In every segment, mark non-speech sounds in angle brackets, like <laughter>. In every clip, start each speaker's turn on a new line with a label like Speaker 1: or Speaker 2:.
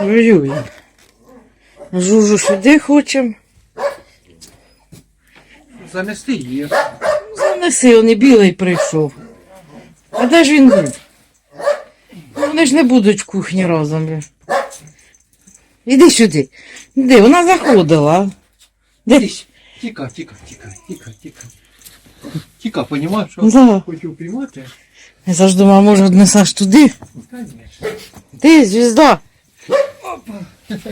Speaker 1: Воює. Жужу сюди хочем.
Speaker 2: Занести її.
Speaker 1: Занеси, он і білий прийшов. А де ж він був? Ну, Вони ж не будуть в кухні разом. Іди сюди. Іди, вона заходила. Де?
Speaker 2: Тіка, тіка, тіка, тіка, тіка. Тіка, понімаєш, що
Speaker 1: Да.
Speaker 2: хочу піймати?
Speaker 1: Я завжди думала, може, однесеш туди.
Speaker 2: Конечно.
Speaker 1: Ти, звізда.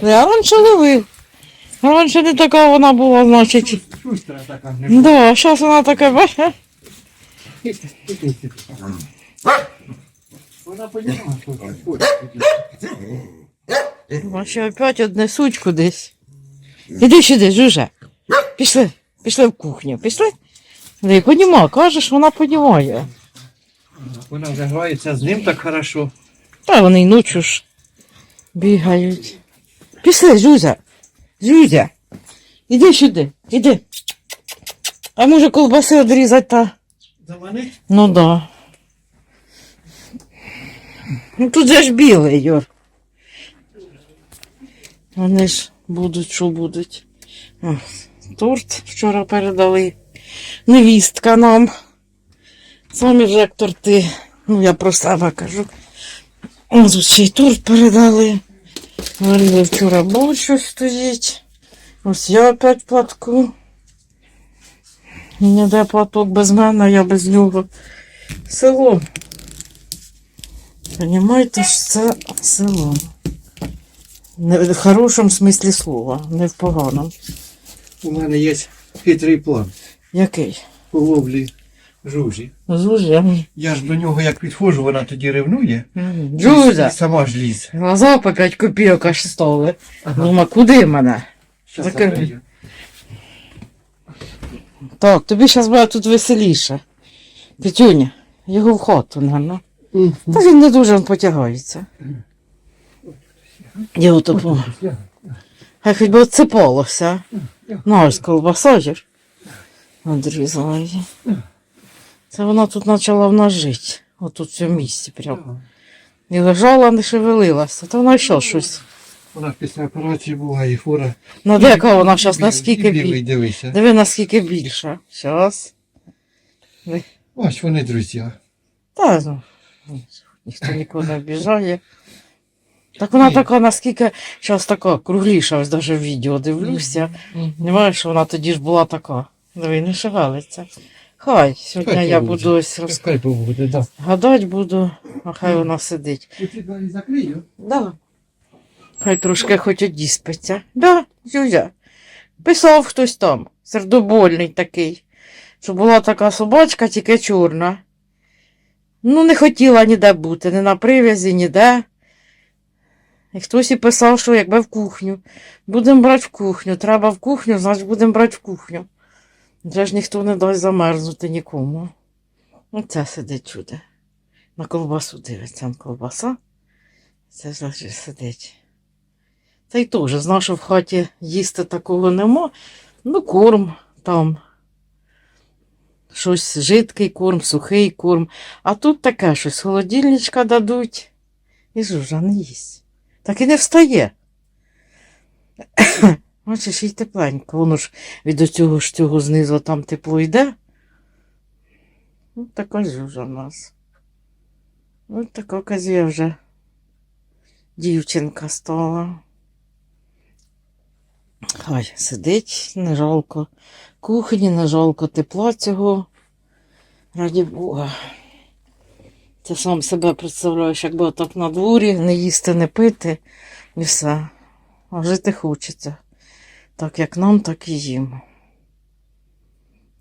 Speaker 1: Я раніше ловив. Раніше не така вона була, значить.
Speaker 2: Шустра така
Speaker 1: Да, а зараз вона така, бачиш?
Speaker 2: Вона понімає, що.
Speaker 1: Бачу, опять однесуть кудись. Іди сюди, Жужа. Пішли, пішли в кухню, пішли. Не понімає, кажеш, вона понімає.
Speaker 2: Вона вже грається з ним так хорошо.
Speaker 1: Та вони й ночі ж бігають. Пішли, Жузя. Жузя. Іди сюди, іди. А може ковбаси одрізати та.
Speaker 2: Заманить?
Speaker 1: Ну да. Ну тут же ж білий, Юр. Вони ж будуть, що будуть. О, торт вчора передали. Невістка нам. Самі ж як торти. Ну, я про себе кажу. Ось ще й торт передали. Варили вчора борщ ось стоїть. Ось я опять платку. Ніде платок без мене, я без нього. Село. Понімаєте, що це село. Не в хорошому смислі слова, не в поганому.
Speaker 2: У мене є хитрий план
Speaker 1: Який?
Speaker 2: по ловлі жужі.
Speaker 1: Зузя.
Speaker 2: Я ж до нього як підходжу, вона тоді ревнує.
Speaker 1: Зузя.
Speaker 2: І сама ж ліз.
Speaker 1: Глаза по 5 копійок аж столи. Думаю, куди мене?
Speaker 2: Закрию.
Speaker 1: Так, тобі зараз буде тут веселіше. Петюня, його в хату, наверно. Та він не дуже потягається. Його то. Хай хоч би оцепалося. Ну, ось колбаса ж. Одрізала її. Це вона тут почала в нас жити. Отут в цьому місці прямо. І лежала, не шевелилася. Та вона що щось.
Speaker 2: Вона після операції була і фура.
Speaker 1: Ну дека вона зараз наскільки
Speaker 2: дивися.
Speaker 1: Диви, наскільки більша. Зараз.
Speaker 2: Ось вони друзі.
Speaker 1: Та ну, ніхто нікого не обіжає. Так вона така, наскільки зараз така кругліша, ось навіть в відео дивлюся. Понимаєш, що вона тоді ж була така. Диви, не шевелиться. Хай, сьогодні
Speaker 2: Хай
Speaker 1: я буду ось роз...
Speaker 2: Хай побуде, да.
Speaker 1: гадати буду, а хай вона сидить.
Speaker 2: Ці двері закрию.
Speaker 1: Да. Хай трошки хоч одіспиться. Да, Зюзя. Писав хтось там, сердобольний такий, що була така собачка, тільки чорна. Ну, не хотіла ніде бути, ні на прив'язі, ніде. І хтось і писав, що якби в кухню. Будемо брати в кухню. Треба в кухню, значить будемо брати в кухню. Вже ж ніхто не дасть замерзнути нікому. Оце сидить чуде. На колбасу дивиться, там колбаса. Це ж сидить. Та й теж знав, що в хаті їсти такого нема. Ну, корм там. Щось жидкий корм, сухий корм. А тут таке щось холодильничка дадуть. І жужа не їсть. Так і не встає. Бачиш, їй тепленько. Воно ж від цього ж цього знизу там тепло йде. Ось така жужа в нас. Ось така казія вже дівчинка стала. Хай сидить, не жалко кухні, не жалко тепла цього. Раді Бога. Ти сам себе представляєш, якби отак на дворі, не їсти, не пити і все. А жити хочеться. Так як нам, так і їм.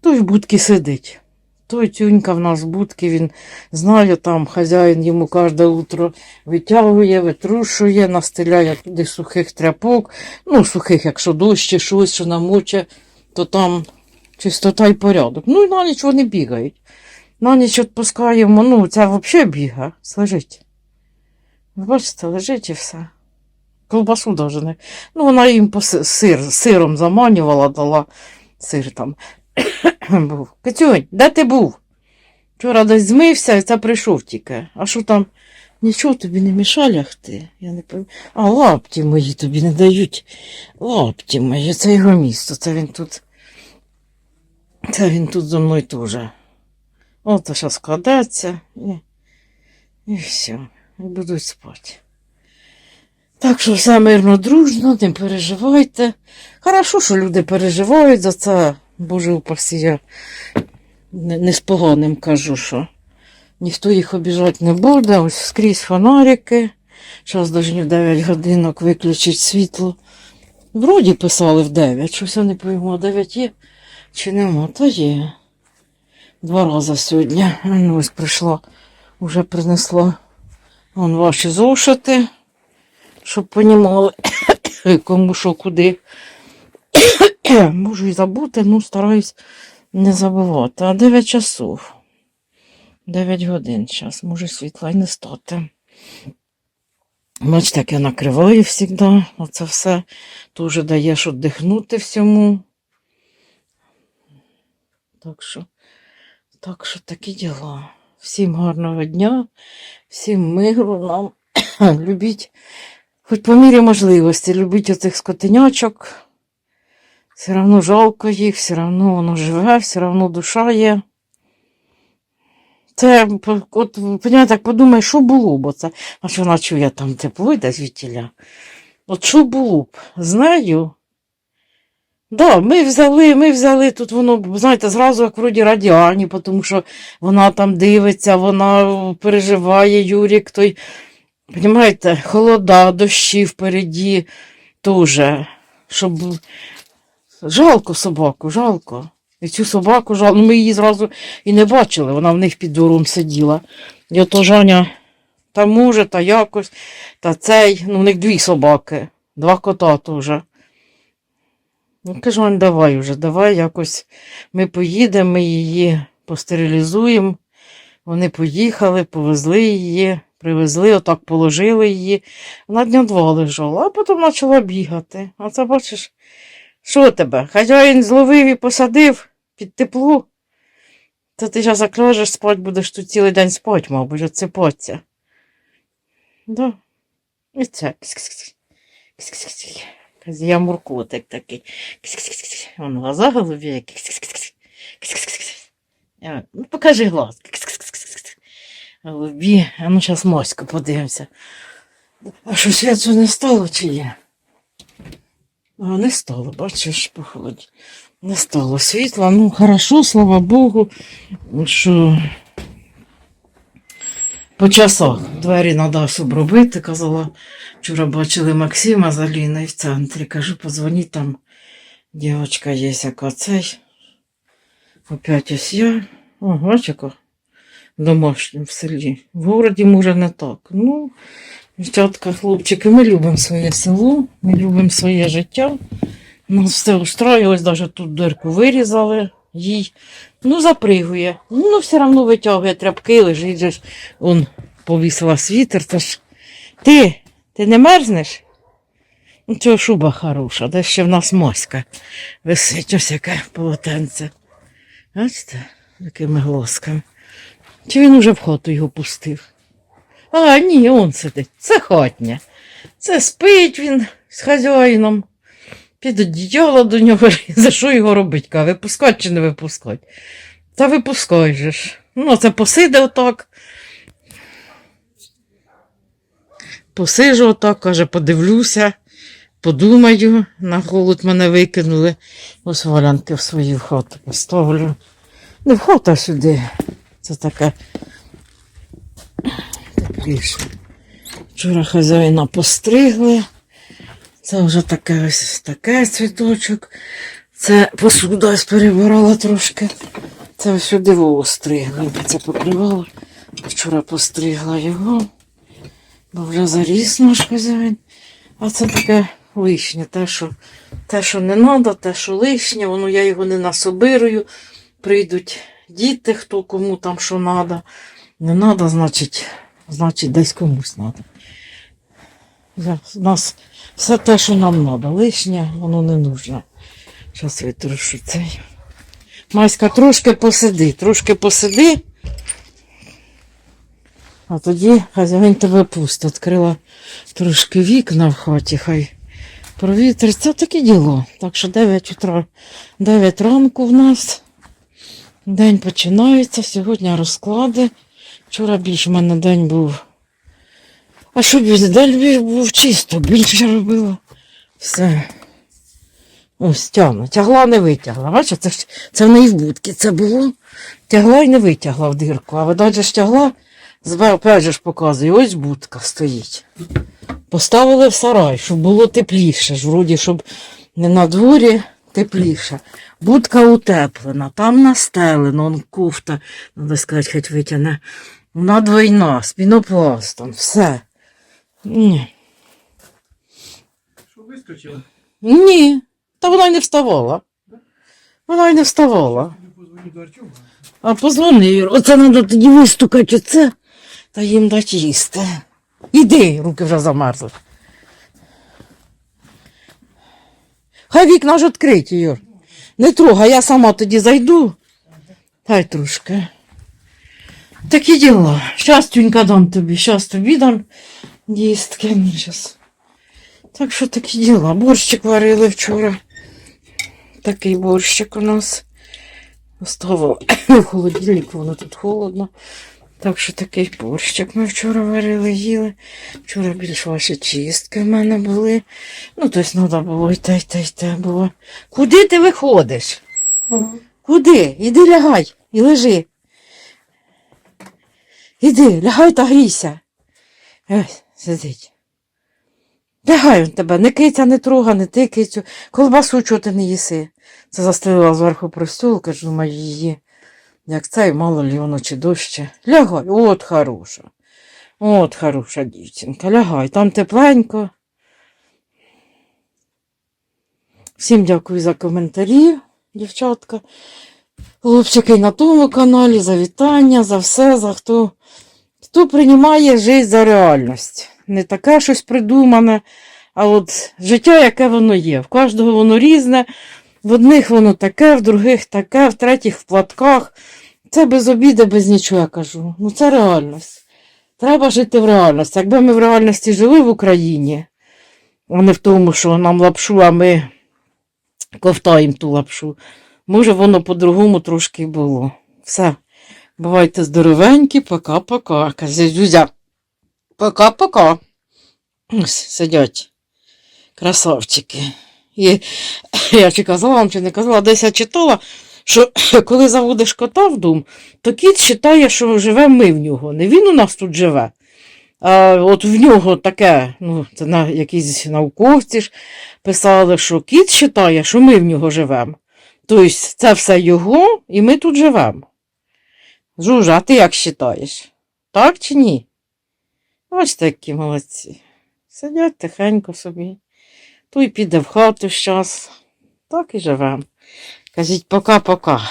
Speaker 1: Той в будці сидить. Той тюнька в нас в будці, він знає, там хазяїн йому кожне утро витягує, витрушує, настеляє туди сухих тряпок. Ну, сухих, якщо дощ чи щось, що намоче, то там чистота і порядок. Ну і на ніч вони бігають. На ніч відпускаємо, ну, це взагалі біга, лежить. Бачите, лежить і все. Колбасу даже не. Ну, вона їм по сир, сиром заманювала, дала сир там <coughs> був. Катюнь, де ти був? Вчора десь змився це прийшов тільки. А що там Нічого тобі не мішає лягти. Я не пов... А лапті мої тобі не дають. Лапті мої, це його місто. Це він тут. Це він тут зо мною теж. От зараз складеться і, і все. І будуть спати. Так що все мирно, дружно, не переживайте. Хорошо, що люди переживають за це. Боже упасі, я не, не з поганим кажу, що ніхто їх обіжати не буде. Ось скрізь фонарики. Зараз повинні в 9 годинок виключити світло. Вроді писали в 9, щось я не пойму, а 9 є чи нема, та є. Два рази сьогодні. Ось прийшла, вже принесла вон ваші зошити, щоб понімали, <coughs> кому що куди. <coughs> Можу і забути, ну стараюсь не забувати. А 9 часов. 9 годин зараз, може світла й не стати. Бачите, як я накриваю завжди. Оце все дуже даєш віддихнути всьому. Так що, так що такі діла. Всім гарного дня, всім миру нам. <coughs> Любіть, хоч по мірі можливості, любіть оцих скотинячок. Все одно жалко їх, все одно воно живе, все одно душа є. Це, от, так подумай, що було б оце. А що вона чує там тепло йде звідтіля. От що було б з нею? Да, ми взяли, ми взяли, тут воно, знаєте, зразу як вроді радіані, тому що вона там дивиться, вона переживає, Юрік той, понімаєте, холода, дощі впереді теж, щоб жалко собаку, жалко. І цю собаку жалко, ну ми її зразу і не бачили, вона в них під двором сиділа. І ото Жаня, та може, та якось, та цей, ну в них дві собаки, два кота теж. Ну, кажу, Ань, давай вже, давай якось ми поїдемо, ми її постерилізуємо. Вони поїхали, повезли її, привезли, отак положили її. Вона дня два лежала, а потім почала бігати. А це бачиш, що тебе? Хазяїн зловив і посадив під тепло. Та ти зараз як ляжеш спать, будеш тут цілий день спать, мабуть, отсипатися. Да. І це. Я муркотик такий. Вон глаза. Кс-кс-кс. Ну, покажи глаз. Голубі. А ну, зараз моську подивимося. А що святу не стало чи є? А, не стало, бачиш, по. Не стало світла. Ну, хорошо, слава Богу, що по часах двері треба щоб робити. Казала, вчора бачили Максима з Аліною в центрі. Кажу, позвоніть там. Дівчинка є, яка цей. Опять ось я. О, бач, яка домашня в селі. В городі, може, не так. Ну, дівчатка, хлопчики, ми любимо своє село, ми любимо своє життя. Нас все устраює, навіть тут дирку вирізали їй. Ну, запригує. Ну, все одно витягує тряпки, лежить же ж. Он повісила світер. Та ж ти, ти не мерзнеш? Ну, цього шуба хороша, де ще в нас моська висить, ось яке полотенце. Бачите, такими глосками. Чи він уже в хату його пустив? А, ні, он сидить. Це хатня. Це спить він з хазяїном. Під одіяло до нього, <laughs> за що його робить? Каже, випускать чи не випускать? Та випускай же ж. Ну, це посиде отак. Посижу отак, каже, подивлюся, подумаю, на холод мене викинули. Ось валянки в свою хату поставлю. Не в хату, сюди. Це таке тепліше. Вчора хазяїна постригли. Це вже таке ось таке цвіточок. Це посуда перебирала трошки. Це ось сюди вову стригли. Це покривало. Вчора постригла його. Бо вже заріс наш хазяїн. А це таке лишнє. Те, що, те, що не треба, те, що лишнє, воно я його не насобирую. Прийдуть діти, хто кому там що треба. Не треба, значить, значить, десь комусь треба. У нас все те, що нам треба. Лишнє, воно не нужно. Зараз витрушу цей. Маська, трошки посиди, трошки посиди. А тоді хазяїн тебе пусто. Відкрила трошки вікна в хаті, хай провітриться таке діло. Так що 9 утра, 9 ранку в нас. День починається. Сьогодні розклади. Вчора більш в мене день був. А що більше? День був чисто, більше робила. Все. Ось тягну. Тягла не витягла. Бачиш, це, це в неї в будці це було. Тягла і не витягла в дирку. А же ж тягла, опять же ж показую, ось будка стоїть. Поставили в сарай, щоб було тепліше. ж, Вроді, щоб не на дворі тепліше. Будка утеплена, там настелено, он кофта, треба сказати, хоч витягне. Вона двойна, з пінопластом, все. Ні.
Speaker 2: Що вискочила?
Speaker 1: Ні, та вона й не вставала. Вона й не вставала. А позвони, Юр, оце треба тоді вистукати оце та їм дати їсти. Іди, руки вже замерзли. Хай вікна ж відкриті, Юр. Не трогай, я сама тоді зайду. Хай трошки. Такі діла. Щас, дам тобі, щас тобі дам їстки. Так що такі діла. Борщик варили вчора. Такий борщик у нас. Оставила <coughs> в холодильнику, воно тут холодно. Так що такий борщик ми вчора варили, їли. Вчора більш ваші чистки в мене були. Ну, тобто треба було й те, й те, й те було. Куди ти виходиш? Куди? Іди лягай і лежи. Іди, лягай та грійся. Ось, сидить. Лягай він тебе, не киця, не трога, не ти кицю. Колбасу чого ти не їси. Це застелила зверху простюлка, ж думаю, її. Як це, мало лі воно чи дужче. Лягай, от хороша. От хороша дівчинка, лягай, там тепленько. Всім дякую за коментарі, дівчатка. Хлопчики на тому каналі, за вітання, за все, за хто, хто приймає життя за реальність. Не таке щось придумане, а от життя, яке воно є. В кожного воно різне. В одних воно таке, в других таке, в третіх в платках. Це без обіду, без нічого я кажу. Ну це реальність. Треба жити в реальності. Якби ми в реальності жили в Україні, а не в тому, що нам лапшу, а ми ковтаємо ту лапшу. Може, воно по-другому трошки було. Все. Бувайте здоровенькі, пока-пока. Каже Зюзя. Пока-пока. Ось сидять. Красавчики. І <laughs> я чи казала вам, чи не казала, десь я читала, що <clears throat> коли заводиш кота в дом, то кіт вважає, що живемо ми в нього. Не він у нас тут живе. А от в нього таке, ну, це на якісь науковці ж писали, що кіт вважає, що ми в нього живемо. Тобто це все його, і ми тут живемо. Жужа, а ти як вважаєш? Так чи ні? Ось такі молодці. Сидять тихенько собі. Той піде в хату щас. Так і живемо. Кажіть пока-пока.